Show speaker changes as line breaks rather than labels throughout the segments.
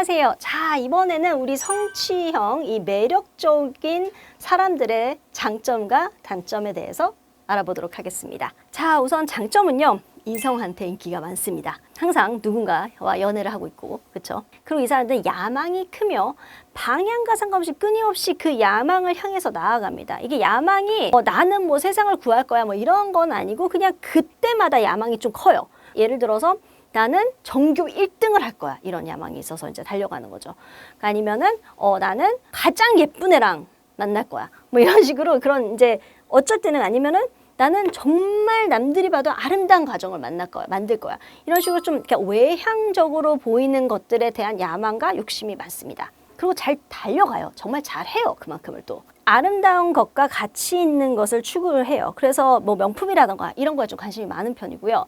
안녕하세요. 자, 이번에는 우리 성취형, 이 매력적인 사람들의 장점과 단점에 대해서 알아보도록 하겠습니다. 자, 우선 장점은요. 이성한테 인기가 많습니다. 항상 누군가와 연애를 하고 있고, 그렇죠? 그리고 이 사람들은 야망이 크며 방향과 상관없이 끊임없이 그 야망을 향해서 나아갑니다. 이게 야망이 뭐 나는 뭐 세상을 구할 거야 뭐 이런 건 아니고 그냥 그때마다 야망이 좀 커요. 예를 들어서 나는 전교 1등을 할 거야. 이런 야망이 있어서 이제 달려가는 거죠. 아니면은 어 나는 가장 예쁜 애랑 만날 거야. 뭐 이런 식으로 그런 이제 어쩔 때는 아니면은 나는 정말 남들이 봐도 아름다운 가정을 만날 거야, 만들 거야. 이런 식으로 좀 외향적으로 보이는 것들에 대한 야망과 욕심이 많습니다. 그리고 잘 달려가요. 정말 잘 해요. 그만큼을 또. 아름다운 것과 가치 있는 것을 추구를 해요. 그래서 뭐 명품이라던가 이런 거에 좀 관심이 많은 편이고요.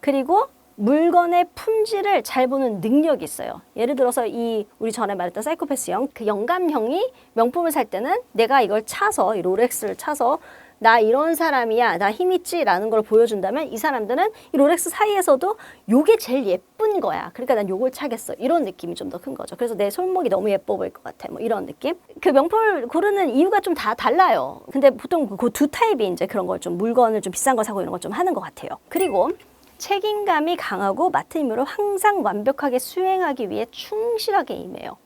그리고 물건의 품질을 잘 보는 능력이 있어요. 예를 들어서 이 우리 전에 말했던 사이코패스형 그 영감형이 명품을 살 때는 내가 이걸 차서 이 롤렉스를 차서 나 이런 사람이야 나 힘 있지라는 걸 보여준다면 이 사람들은 이 롤렉스 사이에서도 요게 제일 예쁜 거야. 그러니까 난 요걸 차겠어. 이런 느낌이 좀 더 큰 거죠. 그래서 내 손목이 너무 예뻐 보일 것 같아. 뭐 이런 느낌. 그 명품을 고르는 이유가 좀 다 달라요. 근데 보통 그 두 타입이 이제 그런 걸 좀 물건을 좀 비싼 거 사고 이런 걸 좀 하는 것 같아요. 그리고 책임감이 강하고 맡은 임무를 항상 완벽하게 수행하기 위해 충실하게 임해요.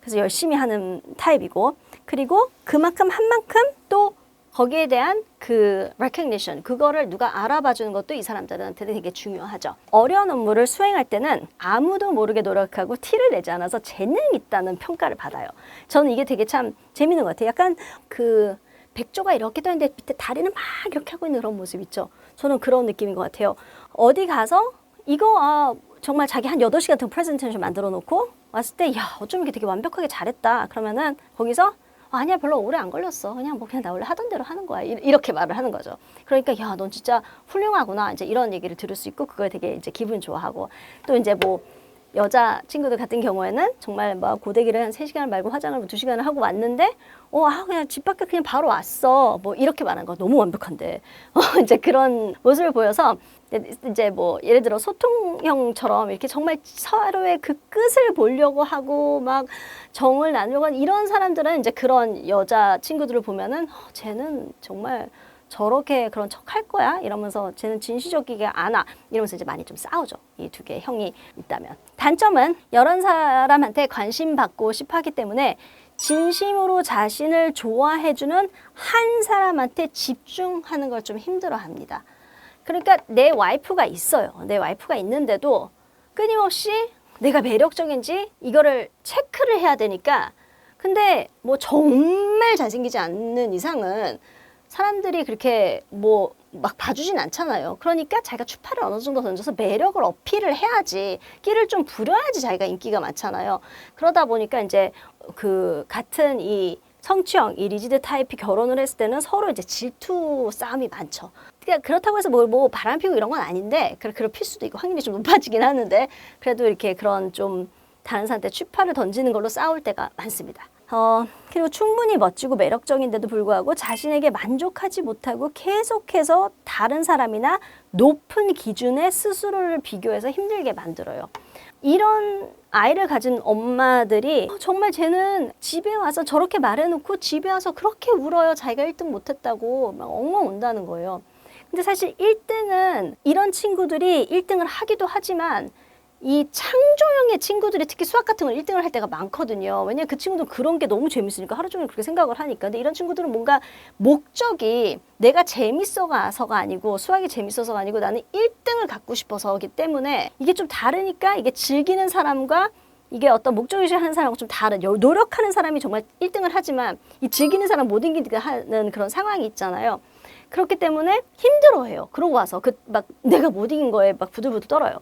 그래서 열심히 하는 타입이고 그리고 그만큼 한 만큼 또 거기에 대한 그 recognition 그거를 누가 알아봐 주는 것도 이 사람들한테 되게 중요하죠. 어려운 업무를 수행할 때는 아무도 모르게 노력하고 티를 내지 않아서 재능 있다는 평가를 받아요. 저는 이게 되게 참 재밌는 것 같아요. 약간 그 백조가 이렇게 떠 있는데 밑에 다리는 막 이렇게 하고 있는 그런 모습 있죠. 저는 그런 느낌인 것 같아요. 어디 가서 이거 아 정말 자기 한 여덟 시 같은 프레젠테이션 만들어 놓고 왔을 때 야 어쩜 이렇게 되게 완벽하게 잘했다. 그러면은 거기서 아, 아니야 별로 오래 안 걸렸어. 그냥 뭐 그냥 나 원래 하던 대로 하는 거야. 이- 이렇게 말을 하는 거죠. 그러니까 야 넌 진짜 훌륭하구나. 이제 이런 얘기를 들을 수 있고 그거에 되게 이제 기분 좋아하고. 또 이제 뭐 여자 친구들 같은 경우에는 정말 뭐 고데기를 한 세시간 말고 화장을 뭐 두시간을 하고 왔는데 어, 아, 그냥 집 밖에 그냥 바로 왔어. 뭐 이렇게 말하는 거 너무 완벽한데. 어, 이제 그런 모습을 보여서 이제 뭐 예를 들어 소통형처럼 이렇게 정말 서로의 그 끝을 보려고 하고 막 정을 나누려고 하는 이런 사람들은 이제 그런 여자 친구들을 보면은 어, 쟤는 정말 저렇게 그런 척 할 거야? 이러면서 쟤는 진실적이게 안 와. 이러면서 이제 많이 좀 싸우죠. 이 두 개의 형이 있다면. 단점은 여러 사람한테 관심 받고 싶어 하기 때문에 진심으로 자신을 좋아해주는 한 사람한테 집중하는 걸 좀 힘들어 합니다. 그러니까 내 와이프가 있어요. 내 와이프가 있는데도 끊임없이 내가 매력적인지 이거를 체크를 해야 되니까 근데 뭐 정말 잘생기지 않는 이상은 사람들이 그렇게 뭐 막 봐주진 않잖아요. 그러니까 자기가 추파를 어느 정도 던져서 매력을 어필을 해야지 끼를 좀 부려야지 자기가 인기가 많잖아요. 그러다 보니까 이제 그 같은 이 성취형 이 리지드 타입이 결혼을 했을 때는 서로 이제 질투 싸움이 많죠. 그러니까 그렇다고 해서 뭐, 뭐 바람 피고 이런 건 아닌데 그래 그럴 수도 있고 확률이 좀 높아지긴 하는데 그래도 이렇게 그런 좀 다른 사람한테 추파를 던지는 걸로 싸울 때가 많습니다. 어, 그리고 충분히 멋지고 매력적인데도 불구하고 자신에게 만족하지 못하고 계속해서 다른 사람이나 높은 기준에 스스로를 비교해서 힘들게 만들어요. 이런 아이를 가진 엄마들이 정말 쟤는 집에 와서 저렇게 말해놓고 집에 와서 그렇게 울어요. 자기가 1등 못했다고 막 엉엉 운다는 거예요. 근데 사실 1등은 이런 친구들이 1등을 하기도 하지만 이 창조형의 친구들이 특히 수학 같은 걸 1등을 할 때가 많거든요. 왜냐면 그 친구들은 그런 게 너무 재밌으니까 하루 종일 그렇게 생각을 하니까. 근데 이런 친구들은 뭔가 목적이 내가 재밌어가서가 아니고 수학이 재밌어서가 아니고 나는 1등을 갖고 싶어서기 때문에 이게 좀 다르니까 이게 즐기는 사람과 이게 어떤 목적의식 하는 사람하고 좀 다른 여- 노력하는 사람이 정말 1등을 하지만 이 즐기는 사람 못 이기게 하는 그런 상황이 있잖아요. 그렇기 때문에 힘들어해요. 그러고 와서 그 막 내가 못 이긴 거에 막 부들부들 떨어요.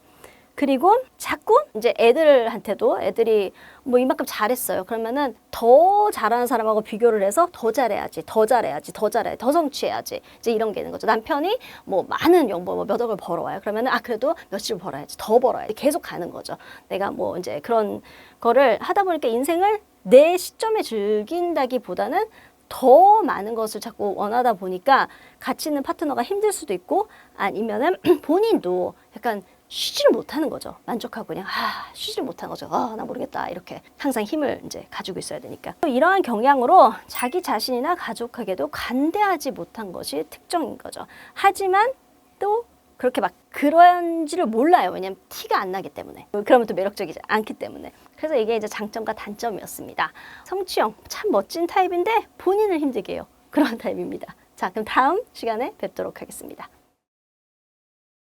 그리고 자꾸 이제 애들한테도 애들이 뭐 이만큼 잘했어요. 그러면은 더 잘하는 사람하고 비교를 해서 더 잘해야지, 더 잘해야지, 더 잘해, 더 성취해야지. 이제 이런 게 있는 거죠. 남편이 뭐 많은 연봉 뭐몇 억을 벌어와요. 그러면은 아 그래도 몇십을 벌어야지, 더 벌어야지. 계속 가는 거죠. 내가 뭐 이제 그런 거를 하다 보니까 인생을 내 시점에 즐긴다기보다는 더 많은 것을 자꾸 원하다 보니까 같이 있는 파트너가 힘들 수도 있고 아니면은 본인도 약간 쉬지를 못하는 거죠. 만족하고 그냥 아 쉬지를 못하는 거죠. 아 나 모르겠다 이렇게 항상 힘을 이제 가지고 있어야 되니까 또 이러한 경향으로 자기 자신이나 가족에게도 관대하지 못한 것이 특정인 거죠. 하지만 또 그렇게 막 그런지를 몰라요. 왜냐면 티가 안 나기 때문에. 그러면 또 매력적이지 않기 때문에. 그래서 이게 이제 장점과 단점이었습니다. 성취형 참 멋진 타입인데 본인을 힘들게 해요. 그런 타입입니다. 자, 그럼 다음 시간에 뵙도록 하겠습니다.